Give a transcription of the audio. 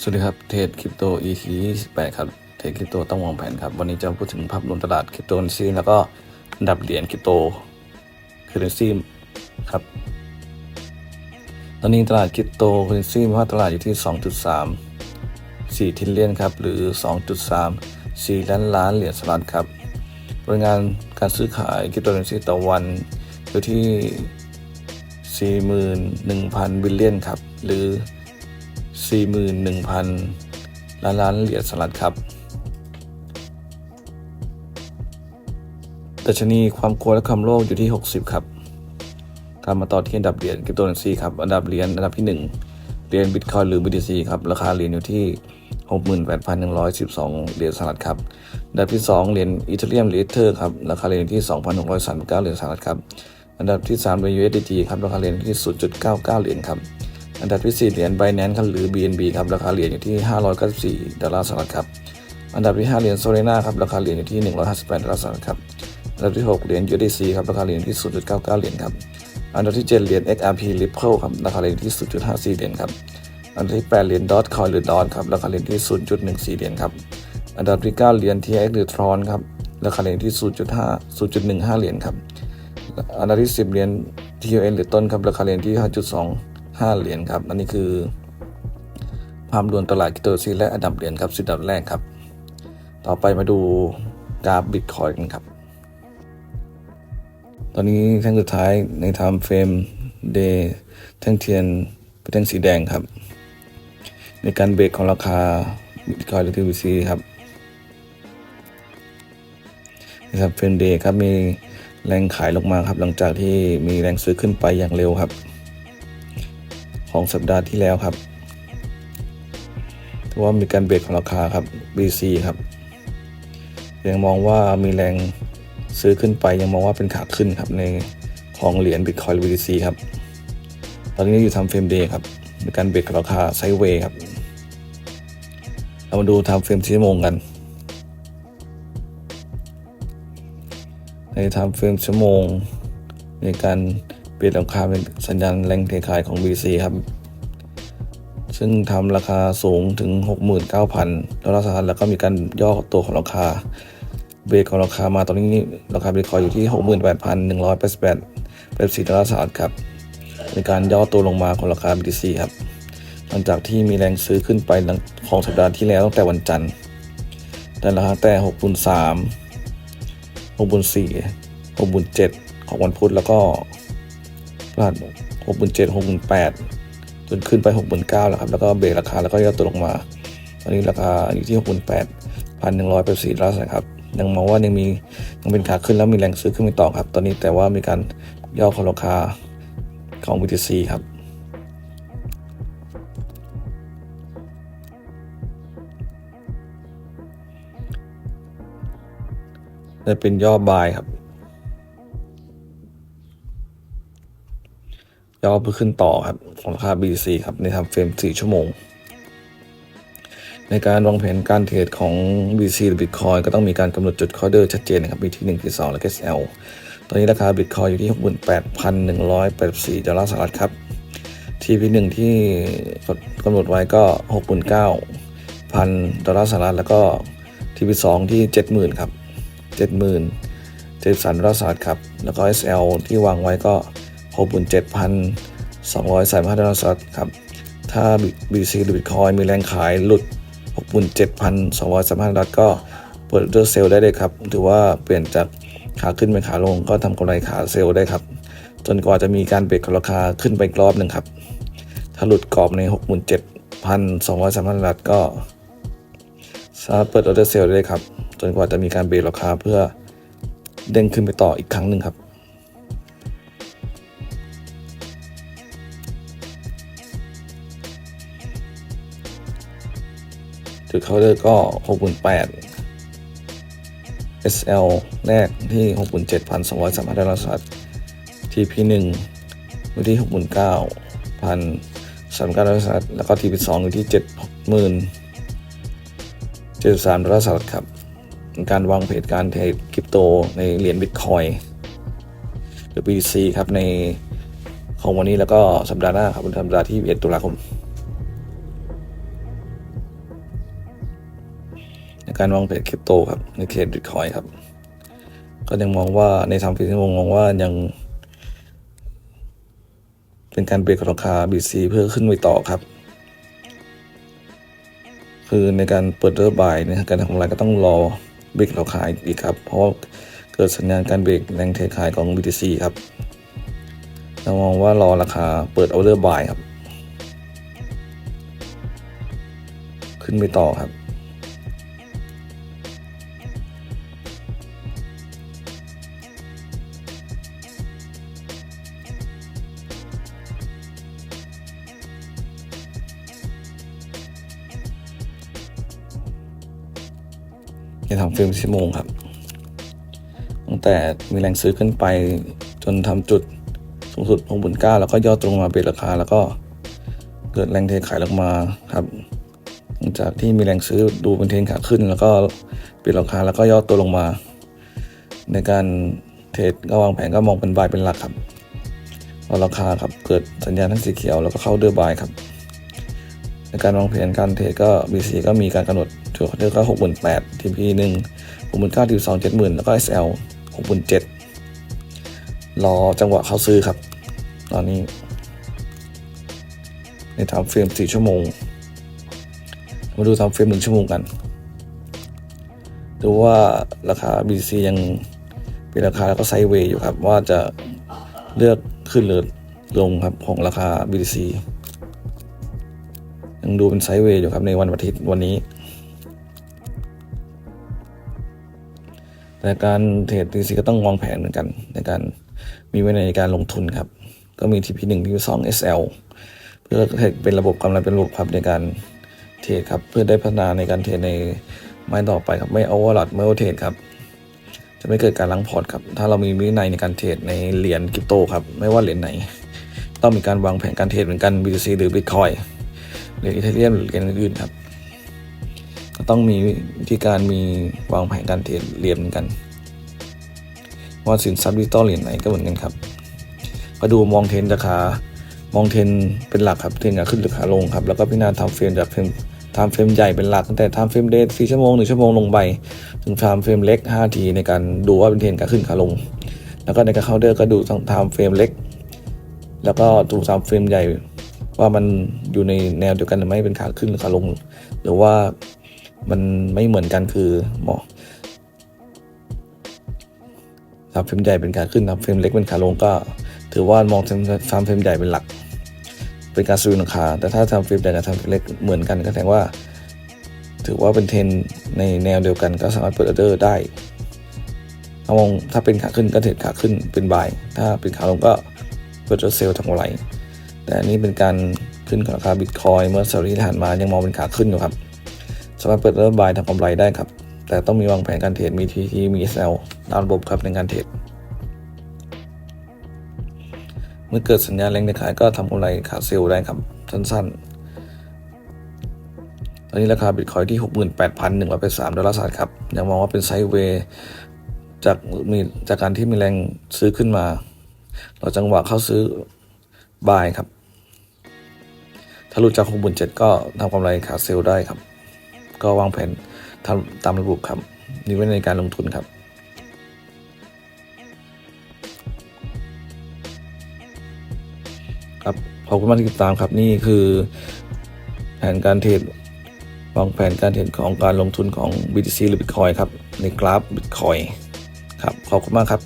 สวัสดีครับ เทรดคริปโต EP 28ครับ เทรดคริปโตต้องวางแผนครับ วันนี้จะพูดถึงภาพรวมตลาดคริปโตเคอเรนซีแล้วก็อันดับเหรียญคริปโตเคอเรนซีครับ ตอนนี้ตลาดคริปโตเคอเรนซีมีว่าตลาดอยู่ที่ 2.3 4ทิลเลียนครับ หรือ 2.3 4 ล้านล้านเหรียญสหรัฐครับปริมาณการซื้อขายคริปโตเคอเรนซีต่อวันอยู่ที่ 41,000 บิลเลียนครับ หรือ 41,000 ล้านล้านเหรียญสหรัฐครับ ดัชนีความกลัวและความโลภอยู่ที่ 60 ครับ ตามมาต่อที่อันดับเหรียญคริปโตเคอเรนซีครับ อันดับเหรียญอันดับที่ 1 เหรียญบิตคอยหรือ BTC ครับ ราคาเหรียญอยู่ที่ 68,112 เหรียญสหรัฐครับ อันดับที่ 2 เหรียญอีเทเรียมหรือเทอร์ครับ ราคาเหรียญอยู่ที่ 2,639 เหรียญสหรัฐครับ อันดับที่ 3 เหรียญ USDT ครับ ราคาเหรียญที่ 0.99 เหรียญครับ อันดับที่ 4 เหรียญ Binance ครับหรือ BNB ครับราคาเหรียญอยู่ที่ 594 ดอลลาร์สหรัฐครับอันดับที่ 5 เหรียญ Solana ครับราคาเหรียญอยู่ที่ 158 ดอลลาร์สหรัฐครับอันดับที่ 6 เหรียญ USDC ครับราคาเหรียญที่ 0.99 เหรียญครับอันดับที่ 7 เหรียญ XRP Ripple ครับราคาเหรียญที่ 0.54 เหรียญครับอันดับที่ 8 เหรียญ Dogecoin หรือ Dot ครับราคาเหรียญที่ 0.14 เหรียญครับอันดับที่ 9 เหรียญ TX หรือ Tron ครับราคาเหรียญที่ 0.5 0.15 เหรียญครับอันดับที่ 10 เหรียญ TUN หรือต้นครับราคาเหรียญที่ 5.2 5 เหรียญครับ อันนี้คือ ภาพรวมตลาดคริปโตซีและอันดับเหรียญครับสิบดับแรกครับ ต่อไปมาดูกราฟบิตคอยกันครับ ตอนนี้แท่งสุดท้ายในไทม์เฟรมเดย์แท่งเทียนเป็นแท่งสีแดงครับ ในการเบรกของราคาบิตคอยหรือ TBC ครับนะครับเฟรมเดย์ครับมีแรงขายลงมาครับ หลังจากที่มีแรงซื้อขึ้นไปอย่างเร็วครับ ของสัปดาห์ที่แล้วครับถือว่ามีการเบรกของราคาครับ BC ครับ ยังมองว่ามีแรงซื้อขึ้นไปยังมองว่าเป็นขาขึ้นครับในของเหรียญ Bitcoin BTC ครับ ตอนนี้อยู่ทำเฟรมเดย์ครับมีการเบรกราคาไซด์เวย์ครับเรามาดูทำเฟรมชั่วโมงกัน ในทำเฟรมชั่วโมง ในการ ลี่ยนราคาเป็นสัญญาณแรงเทขายของ BC ครับ ซึ่งทำราคาสูงถึง 69,000ดอลลาร์สหรัฐแล้วก็มีการย่อตัวของราคา เบรกของราคามาตอนนี้ราคาบิตคอยอยู่ที่ 68,188 84ดอลลาร์สหรัฐครับในการย่อตัวลงมาของราคา BTC ครับ หลังจากที่มีแรงซื้อขึ้นไปงของสัปดาห์ที่แล้วตั้งแต่วันจันทร์ แต่ราคาแต่6คูณ3 6คูณ4 6คูณ7ของวันพุธแล้วก็ พฤหัส6คูณ7 6คูณ8จนขึ้นไป6คูณ9แล้วครับ แล้วก็เบรกราคาแล้วก็ย่อตัวลงมา ตอนนี้ราคาอยู่ที่6คูณ8 1,184ดอลลาร์นะครับ ยังมองว่ายังมียังเป็นขาขึ้นแล้วมีแรงซื้อขึ้นไปต่อครับ ตอนนี้แต่ว่ามีการย่อของราคาของ BTC ครับได้เป็นย่อบายครับ ย่อเพื่อขึ้นต่อครับของราคา BTC ครับในทำเฟรม 4 ชั่วโมง ในการวางแผนการเทรดของ BTC หรือ Bitcoin ก็ต้องมีการกำหนดจุดคอร์เดอร์ชัดเจนนะครับมีที่1ที่2และ SL ตอนนี้ราคา Bitcoin อยู่ที่ 68,184ดอลลาร์สหรัฐครับ TP1 ที่กำหนดไว้ก็ 69,000ดอลลาร์สหรัฐแล้วก็ TP2 ที่ 70,000 ครับ 70,000 73ดอลลาร์สหรัฐครับ แล้วก็ SL ที่วางไว้ก็ 67,235ดอลลาร์สหรัฐครับ ถ้า BTC หรือ Bitcoin มีแรงขายหลุด 67,235ดอลลาร์ก็เปิดเดอร์เซลล์ได้เลยครับ ถือว่าเปลี่ยนจากขาขึ้นเป็นขาลงก็ทำกำไรขาเซลล์ได้ครับ จนกว่าจะมีการเบรกราคาขึ้นไปกรอบหนึ่งครับ ถ้าหลุดกรอบใน 67,235ดอลลาร์ก็สามารถเปิดออเดอร์เซลล์ได้เลยครับ จนกว่าจะมีการเบรกราคาเพื่อเด้งขึ้นไปต่ออีกครั้งหนึ่งครับ จุดเคาน์เตอร์ก็ 68,000 SL แรกที่ 67,235ดอลลาร์สหรัฐ TP1 อยู่ที่ 69,000 39ดอลลาร์สหรัฐ แล้วก็ TP2 อยู่ที่ 70,000 73ดอลลาร์สหรัฐครับ การวางแผนการเทรดคริปโตในเหรียญบิตคอยหรือ BTC ครับในของวันนี้แล้วก็สัปดาห์หน้าครับวันสัปดาห์ที่ 1 ตุลาคม การวางแผนคริปโตครับในเทรดบิตคอยครับ ก็ยังมองว่าในทางฟิสิกส์มองว่ายัง เป็นการเบรกราคา BC เพื่อขึ้นไปต่อครับ คือในการเปิดเริ่มบ่ายในการทำกำไรก็ต้องรอเบรกราคาอีกครับ เพราะว่าเกิดสัญญาณการเบรกแรงเทขายของ BTC ครับเรามองว่ารอราคาเปิดเอาเริ่มบ่ายครับ ขึ้นไปต่อครับ จะทำฟิล์มชั่วโมงครับ ตั้งแต่มีแรงซื้อขึ้นไปจนทำจุดสูงสุด6 9 0 0แล้วก็ย่อตรงมาเปลี่ยนราคา แล้วก็เกิดแรงเทขายลงมาครับหลังจากที่มีแรงซื้อดูเป็นเทนขาขึ้น แล้วก็เปลี่ยนราคาแล้วก็ย่อตัวลงมา ในการเทรดก็วางแผนก็มองเป็นบายเป็นหลักครับพอราคาครับเกิดสัญญาณทั้งสีเขียวแล้วก็เข้าเดือบายครับ ในการวางแผนการเทรดก็ BC ก็มีการกำหนดจุดเลือกก็หกหมื่นแปด TP หนึ่งหกหมื่นเก้าทีสองเจ็ดหมื่นแล้วก็ SL หกหมื่นเจ็ดรอจังหวะเข้าซื้อครับ ตอนนี้ ในทำเฟรมสี่ชั่วโมง มาดูทำเฟรมหนึ่งชั่วโมงกัน ดูว่าราคา BC ยังเป็นราคาแล้วก็ไซด์เวย์อยู่ครับ ว่าจะเลือกขึ้นหรือลงครับของราคา BTC ยังดูเป็นไซด์เวย์อยู่ครับในวันอาทิตย์วันนี้ แต่การเทรด BTC ก็ต้องวางแผนเหมือนกัน ในการมีไว้ในการลงทุนครับ ก็มี TP 1 TP 2 SL เพื่อเทรดเป็นระบบกำไรเป็นระบบครับในการเทรดครับ เพื่อได้พัฒนาในการเทรดในไม้ต่อไปครับไม่เอาวอลล์ไม่เอาเทรดครับจะไม่เกิดการลังพอร์ตครับ ถ้าเรามีวินัยในการเทรดในเหรียญคริปโตครับ ไม่ว่าเหรียญไหน ต้องมีการวางแผนการเทรดเหมือนกัน BTC หรือ Bitcoin หรืออีเทเรียมหรือเรียญอื่นๆครับ ก็ต้องมีวิธีการมีวางแผนการเทรดเหรียญเหมือนกัน ว่าสินทรัพย์ดิจิตอลเหรียญไหนก็เหมือนกันครับมาดูมองเทรนราคามองเทรนเป็นหลักครับเทรนขาขึ้นหรือขาลงครับแล้วก็พิจารณาทำเฟรมจากเฟรมทำเฟรมใหญ่เป็นหลักตั้งแต่ทำเฟรมเดย์สี่ชั่วโมงหนึ่งชั่วโมงลงไป ถึงทำเฟรมเล็ก5ทีในการดูว่าเป็นเทรนขาขึ้นขาลง แล้วก็ในการเคาเตอร์ก็ดูทำเฟรมเล็ก แล้วก็ดูทำเฟรมใหญ่ ว่ามันอยู่ในแนวเดียวกันหรือไม่เป็นขาขึ้นหรือขาลง หรือว่ามันไม่เหมือนกันคือหมอทำเฟรมใหญ่เป็นขาขึ้นทำเฟรมเล็กเป็นขาลงก็ ถือว่ามองทำเฟรมใหญ่เป็นหลัก เป็นการซื้อราคาแต่ถ้าทำเฟรมใหญ่กับทำเฟรมเล็กเหมือนกันก็แสดงว่า ถือว่าเป็นเทรนในแนวเดียวกันก็สามารถเปิดออเดอร์ได้ถ้ามองถ้าเป็นขาขึ้นก็เทรดขาขึ้นเป็นบาย ถ้าเป็นขาลงก็เปิดเซลล์ทำกำไร แต่นนี้เป็นการขึ้นของราคาบิตคอยเมื่อสัปดาห์ที่ผ่านมายังมองเป็นขาขึ้นอยู่ครับสามารถเปิดเริ่มบายทำกำไรได้ครับ แต่ต้องมีวางแผนการเทรดมีทีทีมี SL ตามระบบครับในการเทรดเมื่อเกิดสัญญาณแรงในขายก็ทำกำไรขาเซลล์ได้ครับ สั้นๆ ตอนนี้ราคาบิตคอยที่ 68,183 ดอลลาร์สหรัฐครับ ยังมองว่าเป็นไซด์เวย์จากมีจากการที่มีแรงซื้อขึ้นมา เราจังหวะเข้าซื้อ บายครับ ถ้ารู้จัก67,000ก็ทำกำไรขาเซลล์ได้ครับ ก็วางแผนทำตามระบบครับนี่ไว้ในการลงทุนครับครับขอบคุณมากที่ติดตามครับนี่คือแผนการเทรดวางแผนการเทรดของการลงทุนของ BTC หรือ Bitcoin ครับ ในกราฟ Bitcoin ครับ ขอบคุณมากครับ